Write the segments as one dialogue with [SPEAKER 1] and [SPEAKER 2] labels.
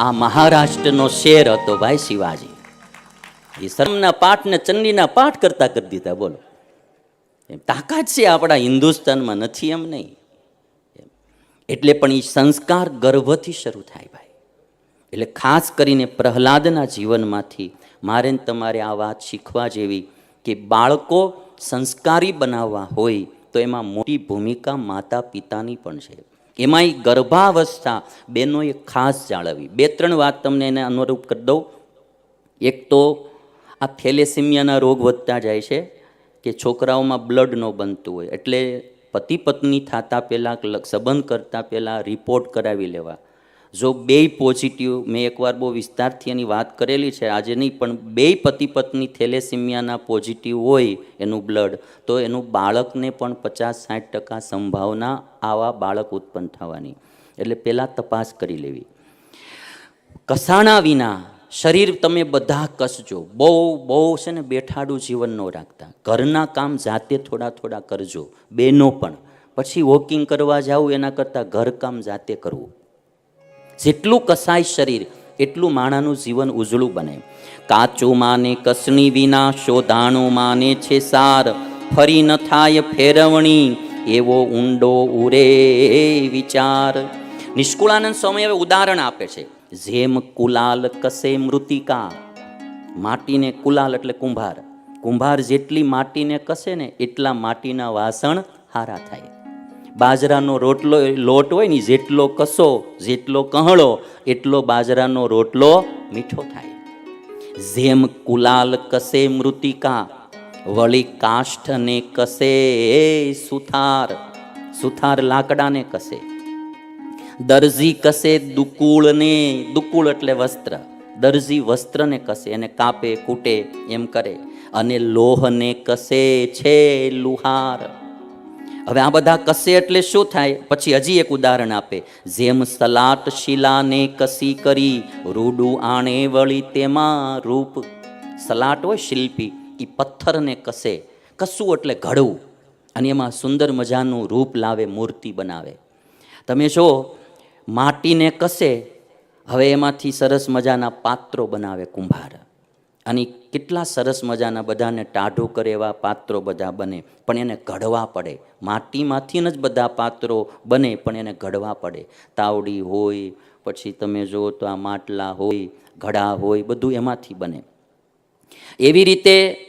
[SPEAKER 1] આ મહારાષ્ટ્રનો શેર હતો ભાઈ શિવાજી. એ શર્મના પાઠ ને ચંડીના પાઠ કરતા કરી દીધા, બોલો. એમ તાકાત છે આપણા હિન્દુસ્તાનમાં, નથી એમ નહીં. એટલે પણ એ સંસ્કાર ગર્ભથી શરૂ થાય ભાઈ. એટલે ખાસ કરીને પ્રહલાદના જીવનમાંથી મારે તમારે આ વાત શીખવા જેવી કે બાળકો સંસ્કારી બનાવવા હોય તો એમાં મોટી ભૂમિકા માતા પિતાની પણ છે. એમાં એ ગર્ભાવસ્થા બેનોએ ખાસ જાળવી. બે ત્રણ વાત તમને એને અનુરૂપ કરી દઉં. એક તો આ થેલેસિમિયાના રોગ વધતા જાય છે કે છોકરાઓમાં બ્લડ ન બનતું હોય. એટલે પતિ પત્ની થતાં પહેલાં સંબંધ કરતાં પહેલાં રિપોર્ટ કરાવી લેવા. જો બેય પોઝિટિવ મેં એકવાર બહુ વિસ્તારથી એની વાત કરેલી છે, આજે નહીં, પણ બેય પતિ પત્ની થેલેસિમિયાના પોઝિટિવ હોય એનું બ્લડ તો એનું બાળકને પણ પચાસ સાઠ ટકા સંભાવના આવા બાળક ઉત્પન્ન થવાની. એટલે પહેલાં તપાસ કરી લેવી. કસાણા વિના શરીર તમે બધા કસજો. બહુ બહુ છે ને બેઠાડું જીવન ન રાખતા. ઘરના કામ જાતે થોડા થોડા કરજો. બેનો પણ. પછી વોકિંગ કરવા જાવ એના કરતાં ઘરકામ જાતે કરવું. જેટલું કસાય શરીર, એટલું માણાનું જીવન ઉજળું બને. કાચું માને, કસણી વિના શોધાણું માને છે સાર. ફરી ન થાય ફેરવણી, એવો ઊંડો ઉરે વિચાર. નિષ્કુળાનંદ સ્વામી હવે ઉદાહરણ આપે છે. જેમ કુલાલ કસે મૃતિકા, માટીને કુલાલ એટલે કુંભાર. કુંભાર જેટલી માટીને કસે ને, એટલા માટીના વાસણ હારા થાય. બાજરાનો રોટલો લોટ હોય ને જેટલો કસો, જેટલો કહળો, એટલો બાજરાનો રોટલો મીઠો થાય. જેમ કુલાલ કસે મૃતિકા, વળી કાષ્ઠને કસે સુથાર સુથાર લાકડાને કસે. દરજી કસે દુકુળને, દુકુળ એટલે વસ્ત્ર, દરજી વસ્ત્રને કસે, એને કાપે, કૂટે, એમ કરે. અને લોહને કસે છે લુહાર. હવે આ બધા કસે એટલે શું થાય? પછી હજી એક ઉદાહરણ આપે. જેમ સલાટ શિલાને કસી કરી, રૂડું આણે વળી તેમાં રૂપ. સલાટ હોય શિલ્પી એ પથ્થરને કસે. કસવું એટલે ઘડવું. અને એમાં સુંદર મજાનું રૂપ લાવે, મૂર્તિ બનાવે. તમે જો માટીને કસે. હવે એમાંથી સરસ મજાના પાત્રો બનાવે કુંભાર. અને કેટલા સરસ મજાના બધાને ટાઢું કરે એવા પાત્રો બધા બને, પણ એને ઘડવા પડે. માટીમાંથી જ બધા પાત્રો બને, પણ એને ઘડવા પડે. તાવડી હોય, પછી તમે જુઓ તો આ માટલા હોય, ઘડા હોય, બધું એમાંથી બને. એવી રીતે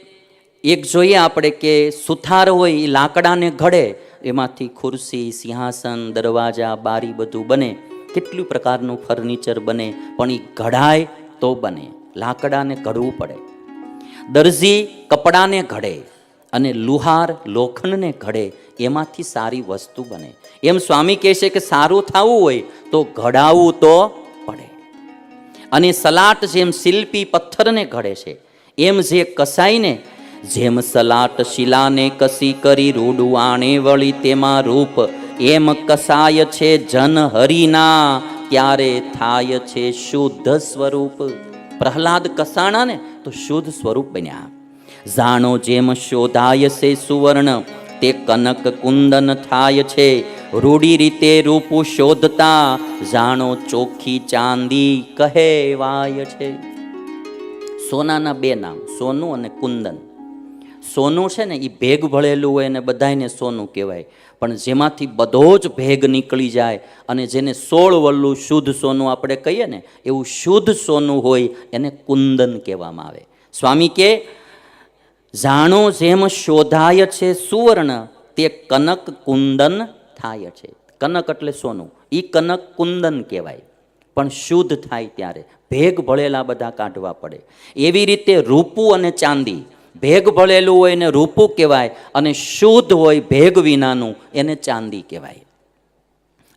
[SPEAKER 1] એક જોઈએ આપણે કે સુથાર હોય એ લાકડાને ઘડે, એમાંથી ખુરશી, સિંહાસન, દરવાજા, બારી બધું બને. કેટલું પ્રકારનું ફર્નિચર બને, પણ એ ઘડાય તો બને. લાકડાને ઘડવું પડે. દરજી કપડાને ઘડે અને લુહાર લોખંડને ઘડે, એમાંથી સારી વસ્તુ બને. એમ સ્વામી કહે છે કે સારું થવું હોય તો ઘડાવવું તો પડે. અને સલાટ જેમ શિલ્પી પથ્થરને ઘડે છે, એમ જે કસાઈને, જેમ સલાટ શિલાને કસી કરી રૂડું આણે વળી તેમાં રૂપ, એમ કસાય છે જન હરિના ત્યારે થાય છે શુદ્ધ સ્વરૂપ. પ્રહલાદ કસાણા ને તો શુદ્ધ સ્વરૂપ બન્યા. જાણો જેમ શોધાય છે સુવર્ણ, તે કનક કુંદન થાય છે. રૂડી રીતે રૂપ શોધતા જાણો ચોખ્ખી ચાંદી કહેવાય છે. સોનાના બે નામ, સોનું અને કુંદન. સોનું છે ને એ ભેગ ભળેલું હોય ને બધાયને સોનું કહેવાય. પણ જેમાંથી બધો જ ભેગ નીકળી જાય અને જેને સોળ વલ્લું શુદ્ધ સોનું આપણે કહીએ ને, એવું શુદ્ધ સોનું હોય એને કુંદન કહેવામાં આવે. સ્વામી કે, જાણો જેમ શોધાય છે સુવર્ણ, તે કનક કુંદન થાય છે. કનક એટલે સોનું. એ કનક કુંદન કહેવાય. પણ શુદ્ધ થાય ત્યારે. ભેગ ભળેલા બધા કાઢવા પડે. એવી રીતે રૂપું અને ચાંદી ભેગ ભળેલું હોય એને રૂપું કહેવાય અને શુદ્ધ હોય ભેગ વિનાનું, એને ચાંદી કહેવાય.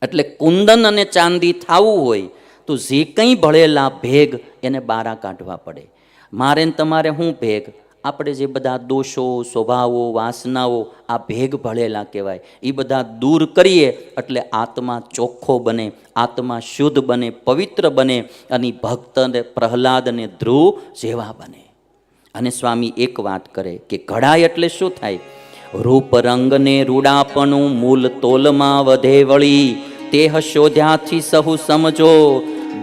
[SPEAKER 1] એટલે કુંદન અને ચાંદી થવું હોય તો જે કંઈ ભળેલા ભેગ એને બારા કાઢવા પડે. મારે ને તમારે શું ભેગ? આપણે જે બધા દોષો, સ્વભાવો, વાસનાઓ આ ભેગ ભળેલા કહેવાય. એ બધા દૂર કરીએ એટલે આત્મા ચોખ્ખો બને, આત્મા શુદ્ધ બને, પવિત્ર બને અને ભક્ત પ્રહલાદ અને ધ્રુવ જેવા બને. અને સ્વામી એક વાત કરે કે ઘડાય એટલે શું થાય? રૂપ રંગને રૂડાપણું મૂલ તોલમાં વધે વળી. તેહ શોધ્યાથી સહુ સમજો,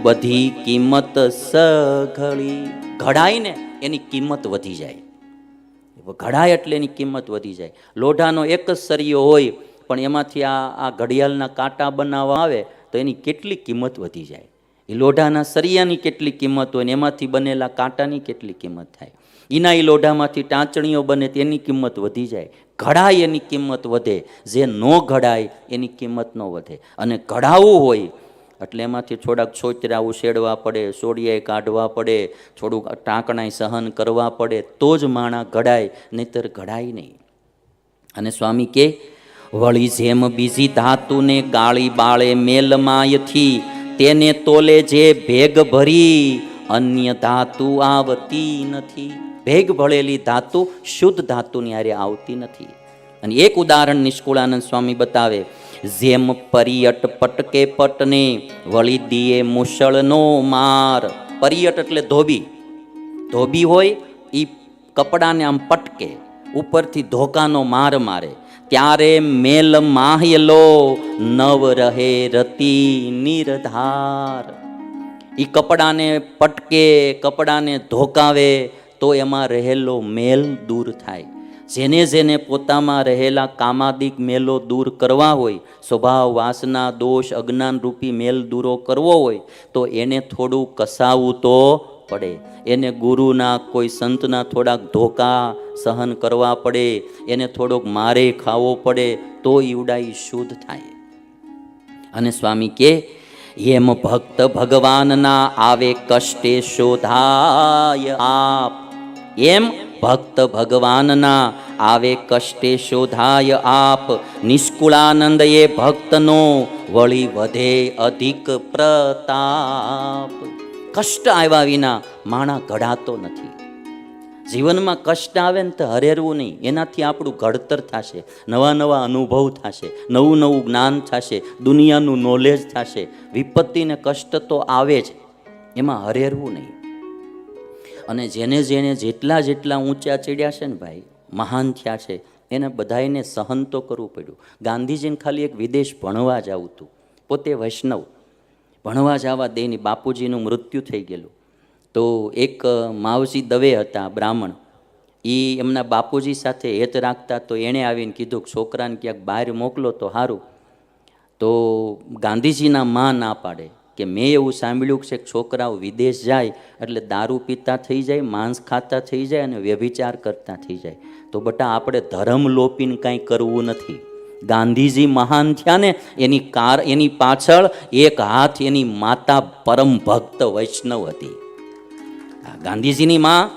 [SPEAKER 1] બધી કિંમત સઘળી. ઘડાય ને એની કિંમત વધી જાય. ઘડાય એટલે એની કિંમત વધી જાય. લોઢાનો એક જ સરિયો હોય, પણ એમાંથી આ આ ઘડિયાળના કાંટા બનાવવા આવે, તો એની કેટલી કિંમત વધી જાય. એ લોઢાના સરિયાની કેટલી કિંમત હોય ને એમાંથી બનેલા કાંટાની કેટલી કિંમત થાય. એ લોઢામાંથી ટાંચણીઓ બને તેની કિંમત વધી જાય. ઘડાય એની કિંમત વધે. જે ન ઘડાય, એની કિંમત ન વધે. અને ઘડાવવું હોય, એટલે એમાંથી થોડાક છોતરા ઉછેડવા પડે સોડિયાએ કાઢવા પડે, થોડુંક ટાંકણાય સહન કરવા પડે, તો જ માણા ઘડાય, નહીતર ઘડાય નહીં. અને સ્વામી કે, વળી જેમ બીજી ધાતુને ગાળી બાળે મેલમાયથી તેને તોલે જે ભેગ ભરી, અન્ય ધાતુ આવતી નથી. ભેગ ભળેલી ધાતુ શુદ્ધ ધાતુની હારે આવતી નથી. અને એક ઉદાહરણ નિષ્કુળાનંદ સ્વામી બતાવે, જેમ પરિયટ પટકે પટને, વળી દીએ મુસળનો માર. પરિયટ એટલે ધોબી. ધોબી હોય એ કપડાને આમ પટકે, ઉપરથી ધોકાનો માર મારે. ત્યારે મેલ માહ્યલો નવ રહે રતી નિરધાર. એ કપડાને પટકે, કપડાને ધોકાવે તો એમાં રહેલો મેલ દૂર થાય. જેને જેને પોતામાં રહેલા કામાદિક મેલો દૂર કરવા હોય, સ્વભાવ, વાસના, દોષ, અજ્ઞાન રૂપી મેલ દૂરો કરવો હોય, તો એને થોડું કસાવવું તો પડે. એને ગુરુના કોઈ સંતના થોડાક ધોકા સહન કરવા પડે, એને થોડોક મારે ખાવો પડે, તો ઈવડાઈ શુદ્ધ થાય. અને સ્વામી કે એમ ભક્ત ભગવાનના આવે કષ્ટે શોધાય આપ એમ ભક્ત ભગવાનના આવે કષ્ટે શોધાય આપ. નિષ્કુળાનંદ એ ભક્તનો વળી વધે અધિક પ્રતાપ. કષ્ટ આવ્યા વિના માણા ઘડાતો નથી. જીવનમાં કષ્ટ આવે ને તો હરેરવું નહીં. એનાથી આપણું ઘડતર થશે, નવા નવા અનુભવ થશે, નવું નવું જ્ઞાન થશે, દુનિયાનું નોલેજ થશે. વિપત્તિને કષ્ટ તો આવે જ. એમાં હરેરવું નહીં. અને જેને જેને જેટલા જેટલા ઊંચા ચડ્યા છે ને ભાઈ, મહાન થયા છે, એને બધાને સહન તો કરવું પડ્યું. ગાંધીજીને ખાલી એક વિદેશ ભણવા જવું હતું. પોતે વૈષ્ણવ. ભણવા જવા દેની બાપુજીનું મૃત્યુ થઈ ગયેલું. તો એક માવજી દવે હતા, બ્રાહ્મણ. એ એમના બાપુજી સાથે હેત રાખતા તો એણે આવીને કીધું કે છોકરાને ક્યાંક બહાર મોકલો તો સારું તો ગાંધીજીના માં ના પાડે. કે મેં એવું સાંભળ્યું છે કે છોકરાઓ વિદેશ જાય એટલે દારૂ પીતા થઈ જાય, માંસ ખાતા થઈ જાય અને વ્યભિચાર કરતા થઈ જાય. તો બટા આપણે ધર્મ લોપીને કાંઈ કરવું નથી. ગાંધીજી મહાન થયા ને એની કાર, એની પાછળ એક હાથ એની માતા પરમ ભક્ત વૈષ્ણવ હતી. ગાંધીજીની માં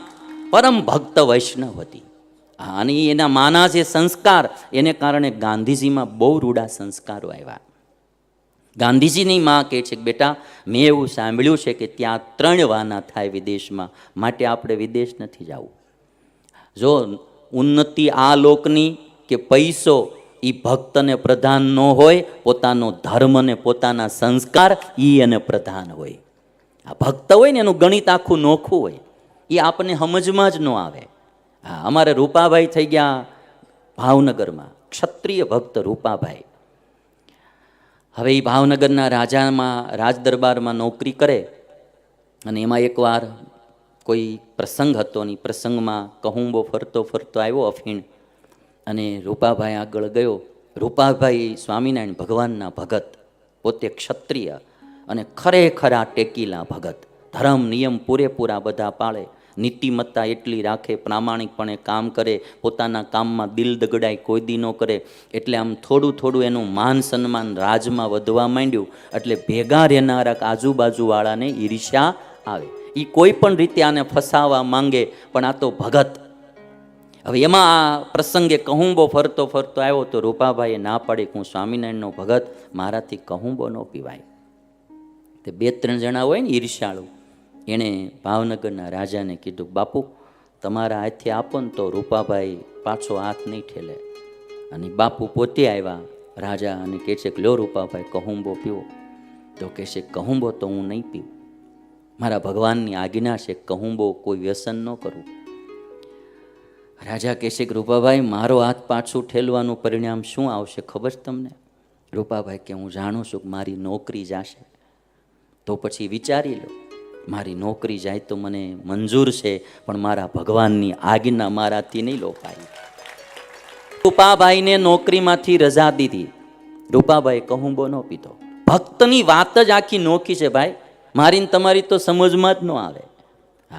[SPEAKER 1] પરમ ભક્ત વૈષ્ણવ હતી. અને એના માના જે સંસ્કાર, એને કારણે ગાંધીજીમાં બહુ રૂડા સંસ્કારો આવ્યા. ગાંધીજીની માં કહે છે કે બેટા, મેં એવું સાંભળ્યું છે કે ત્યાં ત્રણ વાના થાય વિદેશમાં, માટે આપણે વિદેશ નથી જવું. જો ઉન્નતિ આ લોકની કે પૈસો એ ભક્તને પ્રધાન ન હોય, પોતાનો ધર્મ ને પોતાના સંસ્કાર એ એને પ્રધાન હોય. આ ભક્ત હોય ને એનું ગણિત આખું નોખું હોય એ આપણને સમજમાં જ ન આવે. હા, અમારે રૂપાભાઈ થઈ ગયા ભાવનગરમાં, ક્ષત્રિય ભક્ત રૂપાભાઈ. હવે એ ભાવનગરના રાજામાં, રાજદરબારમાં નોકરી કરે અને એમાં એકવાર કોઈ પ્રસંગ હતો ને પ્રસંગમાં કહુંબો ફરતો ફરતો આવ્યો અફીણ અને રૂપાભાઈ આગળ ગયો. રૂપાભાઈ સ્વામિનારાયણ ભગવાનના ભગત, પોતે ક્ષત્રિય અને ખરેખર આ ટેકીલા ભગત. ધર્મ, નિયમ પૂરેપૂરા બધા પાળે. નીતિમત્તા એટલી રાખે, પ્રામાણિકપણે કામ કરે, પોતાના કામમાં દિલ દગડાય કોઈ દી ન કરે, એટલે આમ થોડું થોડું એનું માન સન્માન રાજમાં વધવા માંડ્યું, એટલે ભેગા રહેનારા આજુબાજુવાળાને ઈર્ષ્યા આવે. એ કોઈ પણ રીતે આને ફસાવા માંગે, પણ આ તો ભગત. હવે એમાં આ પ્રસંગે કહુંબો ફરતો ફરતો આવ્યો તો રૂપાભાઈએ ના પાડી હું સ્વામિનારાયણનો ભગત, મારાથી કહુંબો ન પીવાય. તે બે ત્રણ જણા હોય ને ઈર્ષાળુ એણે ભાવનગરના રાજાને કીધું, બાપુ, તમારા હાથે આપો ને તો રૂપાભાઈ પાછો હાથ નહીં ઠેલે. અને બાપુ પોતે આવ્યા. રાજા અને કહે છે કે લો રૂપાભાઈ, કહુંબો પીવો. તો કહે છે, કહુંબો તો હું નહીં પીવું. મારા ભગવાનની આજ્ઞા છે, કહુંબો કોઈ વ્યસન ન કરું. રાજા કહે છે કે, રૂપાભાઈ, મારો હાથ પાછું ઠેલવાનું પરિણામ શું આવશે ખબર છે તમને? રૂપાભાઈ કે, હું જાણું છું કે મારી નોકરી જાશે. તો પછી વિચારી લો મારી નોકરી જાય તો મને મંજૂર છે, પણ મારા ભગવાનની આજ્ઞા મારાથી નહીં લોપાય રૂપાભાઈને નોકરીમાંથી રજા દીધી. રૂપાભાઈ કહુંબો ન પીધો. ભક્તની વાત જ આખી નોખી છે ભાઈ. મારી તમારી તો સમજમાં જ ન આવે.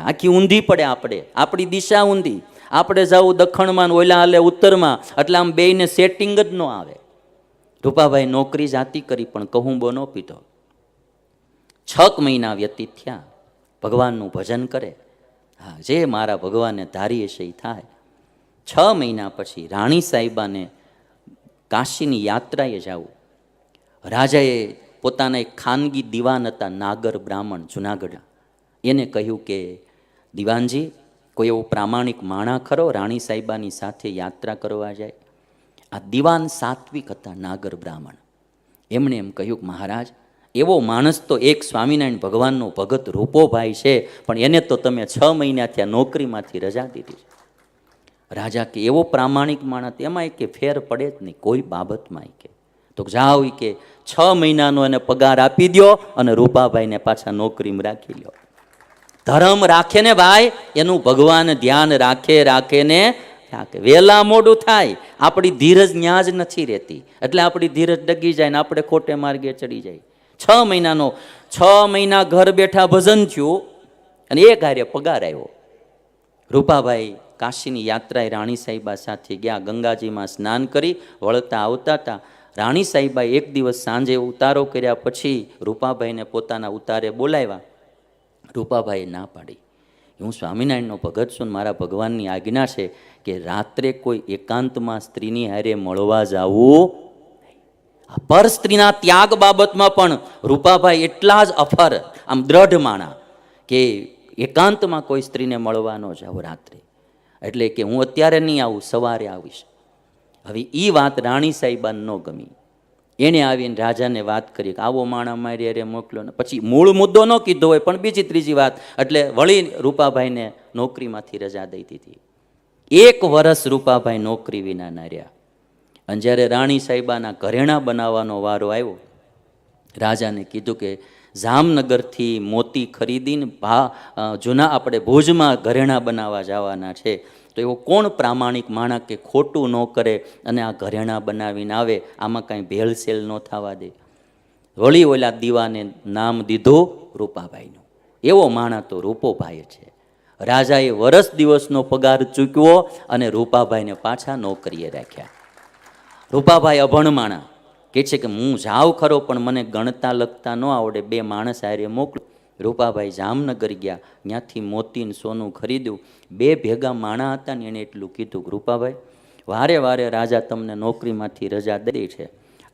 [SPEAKER 1] આખી ઊંધી પડે આપણે. આપણી દિશા ઊંધી. આપણે જવું દખણમાં ઓલા હાલે ઉત્તરમાં. એટલે આમ બેયને સેટિંગ જ ન આવે. રૂપાભાઈ નોકરી જાતી કરી, પણ કહુંબો ન પીધો. છક મહિના વ્યતીત થયા. ભગવાનનું ભજન કરે. હા, જે મારા ભગવાને ધારીએ છે એ થાય. છ મહિના પછી રાણી સાહેબાને કાશીની યાત્રાએ જવું. રાજાએ પોતાના એક ખાનગી દિવાન હતા નાગર બ્રાહ્મણ જુનાગઢ એને કહ્યું કે, દિવાનજી, કોઈ એવો પ્રામાણિક માણા ખરો રાણી સાહેબાની સાથે યાત્રા કરવા જાય? આ દિવાન સાત્વિક હતા નાગર બ્રાહ્મણ. એમણે એમ કહ્યું કે, મહારાજ એવો માણસ તો એક સ્વામિનારાયણ ભગવાનનો ભગત રૂપોભાઈ છે, પણ એને તો તમે છ મહિના ત્યાં નોકરીમાંથી રજા દીધી છે. રાજા કે એવો પ્રામાણિક માણસ એમાં કે ફેર પડે જ નહીં, કોઈ બાબતમાં કે. તો જાઓ કે છ મહિનાનો એને પગાર આપી દ્યો અને રૂપાભાઈને પાછા નોકરીમાં રાખી લો ધર્મ રાખે ને ભાઈ, એનું ભગવાન ધ્યાન રાખે રાખે ને રાખે. વહેલા મોડું થાય, આપણી ધીરજ ન્યા જ નથી રહેતી. એટલે આપણી ધીરજ ડગી જાય ને આપણે ખોટે માર્ગે ચડી જાય. છ મહિનાનો, છ મહિના ઘર બેઠા ભજન થયું અને એ કાર્ય પગાર આવ્યો રૂપાભાઈ કાશીની યાત્રાએ રાણી સાહેબા સાથે ગયા, ગંગાજીમાં સ્નાન કરી, વળતા આવતા હતા. રાણી સાહેબાએ એક દિવસ સાંજે ઉતારો કર્યા પછી રૂપાભાઈને પોતાના ઉતારે બોલાવ્યા. રૂપાભાઈએ ના પાડી. હું સ્વામિનારાયણનો ભગત છું મારા ભગવાનની આજ્ઞા છે કે રાત્રે કોઈ એકાંતમાં સ્ત્રીની હારે મળવા જાવું પર સ્ત્રીના ત્યાગ બાબતમાં પણ રૂપાભાઈ એટલા જ અફર, આમ દ્રઢ માણા કે એકાંતમાં કોઈ સ્ત્રીને મળવા ન જાવ રાત્રે. એટલે કે હું અત્યારે નહીં આવું, સવારે આવીશ. હવે એ વાત રાણી સાહેબાને ન ગમી. એણે આવીને રાજાને વાત કરી કે આવો માણા મારી અરે મોકલો ને. પછી મૂળ મુદ્દો ન કીધો હોય, પણ બીજી ત્રીજી વાત, એટલે વળી રૂપાભાઈને નોકરીમાંથી રજા દઈ દીધી. એક વર્ષ રૂપાભાઈ નોકરી વિના ના રહ્યા. અને જ્યારે રાણી સાહેબાના ઘરેણાં બનાવવાનો વારો આવ્યો, રાજાને કીધું કે જામનગરથી મોતી ખરીદીને ભા જૂના આપણે ભુજમાં ઘરેણાં બનાવવા જવાના છે, તો એવો કોણ પ્રામાણિક માણસ કે ખોટું ન કરે અને આ ઘરેણાં બનાવીને આવે, આમાં કાંઈ ભેળસેળ ન થવા દે. વળી ઓલા દીવાને નામ દીધું રૂપાભાઈનું. એવો માણા તો રૂપોભાઈ છે. રાજાએ વરસ દિવસનો પગાર ચૂકવો અને રૂપાભાઈને પાછા નોકરીએ રાખ્યા. રૂપાભાઈ અભણ માણા કે છે કે હું જાઉં ખરો, પણ મને ગણતા લખતા ન આવડે. બે માણસ હારે મોકલું. રૂપાભાઈ જામનગર ગયા. ત્યાંથી મોતીને સોનું ખરીદ્યું. બે ભેગા માણા હતા ને એણે એટલું કીધું કે રૂપાભાઈ, વારે વારે રાજા તમને નોકરીમાંથી રજા દે છે.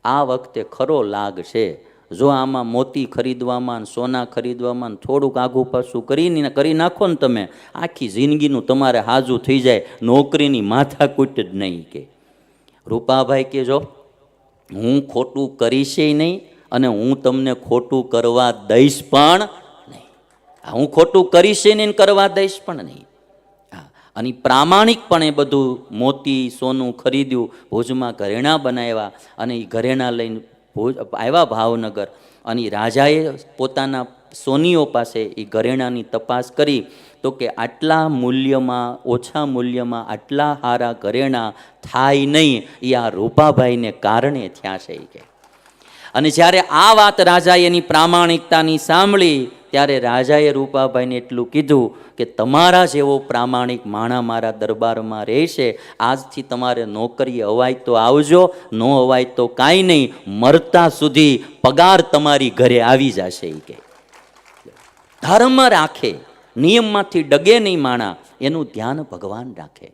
[SPEAKER 1] આ વખતે ખરો લાગ છે જો આમાં મોતી ખરીદવામાં સોના ખરીદવામાં થોડુંક આઘું પાછું કરીને કરી નાખો ને તમે, આખી જિંદગીનું તમારે હાજુ થઈ જાય. નોકરીની માથાકૂટ જ નહીં કે. રૂપાભાઈ કે જો હું ખોટું કરીશ નહીં અને હું તમને ખોટું કરવા દઈશ પણ નહીં. હું ખોટું કરીશ નહીં કરવા દઈશ પણ નહીં. અને પ્રામાણિકપણે બધું મોતી, સોનું ખરીદ્યું, ભુજમાં ઘરેણાં બનાવ્યા અને એ ઘરેણાં લઈને ભુજ, આવ્યા ભાવનગર. અને રાજાએ પોતાના સોનીઓ પાસે એ ઘરેણાંની તપાસ કરી તો કે આટલા મૂલ્યમાં, ઓછા મૂલ્યમાં, આટલા સારા ઘરેણા થાય નહીં. એ આ રૂપાભાઈને કારણે થયા છે કે. અને જ્યારે આ વાત રાજાએ એની પ્રામાણિકતાની સાંભળી, ત્યારે રાજાએ રૂપાભાઈને એટલું કીધું કે તમારા જેવો પ્રામાણિક માણા મારા દરબારમાં રહેશે. આજથી તમારે નોકરી અવાય તો આવજો, ન અવાય તો કાંઈ નહીં. મરતા સુધી પગાર તમારી ઘરે આવી જશે એ કે. ધર્મ રાખે. નિયમમાંથી ડગે નહીં માણા એનું ધ્યાન ભગવાન રાખે.